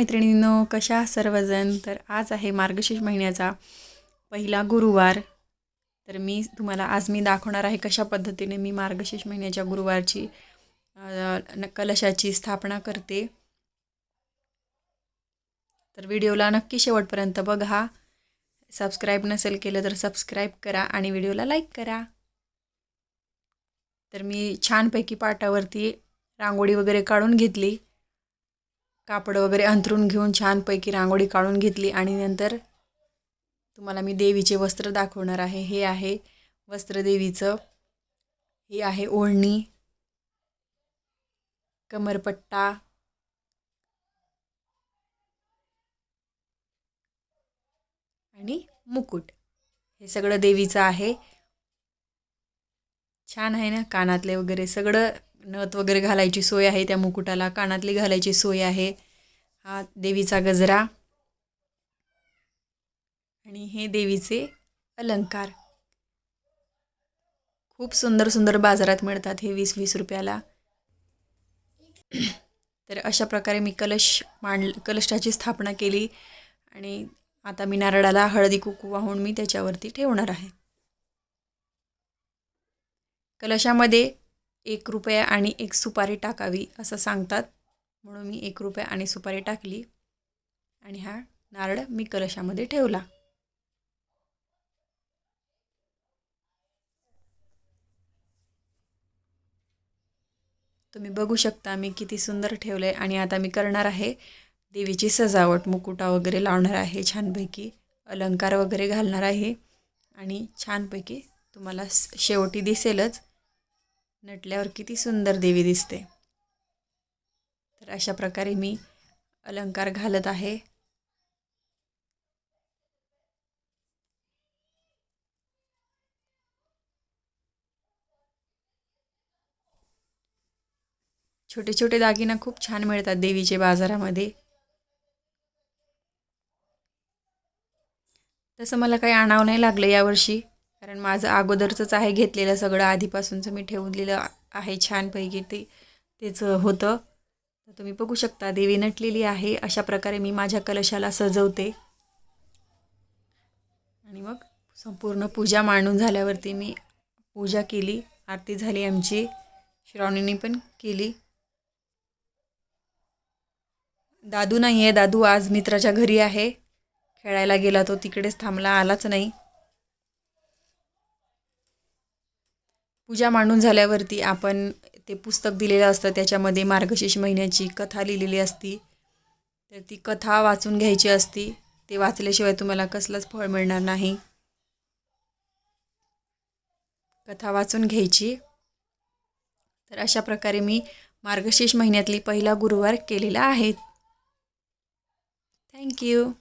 मैत्रिणींनो कशा सर्वजण? तर आज आहे मार्गशीर्ष महिन्याचा पहिला गुरुवार. तर मी तुम्हाला आज मी दाखवणार आहे कशा पद्धतीने मी मार्गशीर्ष महिन्याच्या गुरुवारची कलशाची स्थापना करते. तर व्हिडिओला नक्की शेवटपर्यंत बघा. सबस्क्राईब नसेल केलं तर सबस्क्राईब करा आणि व्हिडिओला लाईक करा. तर मी छानपैकी पाटावरती रांगोळी वगैरे काढून घेतली. कापड वगैरे अंथरून घेऊन छानपैकी रांगोळी काढून घेतली आणि नंतर तुम्हाला मी देवीचे वस्त्र दाखवणार आहे. हे आहे वस्त्रदेवीचं. हे आहे ओढणी. कमरपट्टा. आणि मुकुट. हे सगळं देवीचं आहे. छान आहे ना कानातले वगैरे सगळं नथ वगैरे घालायची सोय आहे त्या मुकुटाला कानातली घालायची सोय आहे. हा देवीचा गजरा आणि हे देवीचे अलंकार. खूप सुंदर सुंदर बाजारात मिळतात हे वीस वीस रुपयाला. तर अशा प्रकारे मी कलश मांड कलशाची स्थापना केली आणि आता मी नारळाला हळदी कुकू वाहून मी त्याच्यावरती ठेवणार आहे. कलशामध्ये एक रुपया आणि एक सुपारी टाकावी असं सांगतात. म्हणून मी एक रुपया आणि सुपारी टाकली आणि हा नारळ मी कलशामध्ये ठेवला. तुम्ही बघू शकता मी किती सुंदर ठेवलं आहे आणि आता मी करणार आहे देवीची सजावट. मुकुटा वगैरे लावणार आहे छानपैकी अलंकार वगैरे घालणार आहे आणि छानपैकी तुम्हाला शेवटी दिसेलच. नटल्यावर किती सुंदर देवी दिसते. तर अशा प्रकारे मी अलंकार घालत आहे. छोटे छोटे दागिना खूप छान मिळतात देवीचे बाजारामध्ये. तसं मला काही आणावं नाही लागलं यावर्षी. कारण माझं अगोदरचंच आहे घेतलेलं सगळं आधीपासूनचं मी ठेवलेलं आहे छानपैकी ते तेच होतं. तर तुम्ही बघू शकता देवी नटलेली आहे. अशा प्रकारे मी माझ्या कलशाला सजवते. आणि मग संपूर्ण पूजा मांडून झाल्यावरती मी पूजा केली. आरती झाली आमची. श्रावणीने पण केली. दादू नाही आहे दादू आज मित्राच्या घरी आहे. खेळायला गेला तो तिकडेच थांबला आलाच नाही. पूजा मांडून झाल्यावरती आपण ते पुस्तक दिलेलं असतं त्याच्यामध्ये मार्गशीर्ष महिन्याची कथा लिहिलेली असती. तर ती कथा वाचून घ्यायची असती. ते वाचल्याशिवाय तुम्हाला कसलंच फळ मिळणार नाही. कथा वाचून घ्यायची. तर अशा प्रकारे मी मार्गशीर्ष महिन्यातली पहिला गुरुवार केलेला आहे. थँक्यू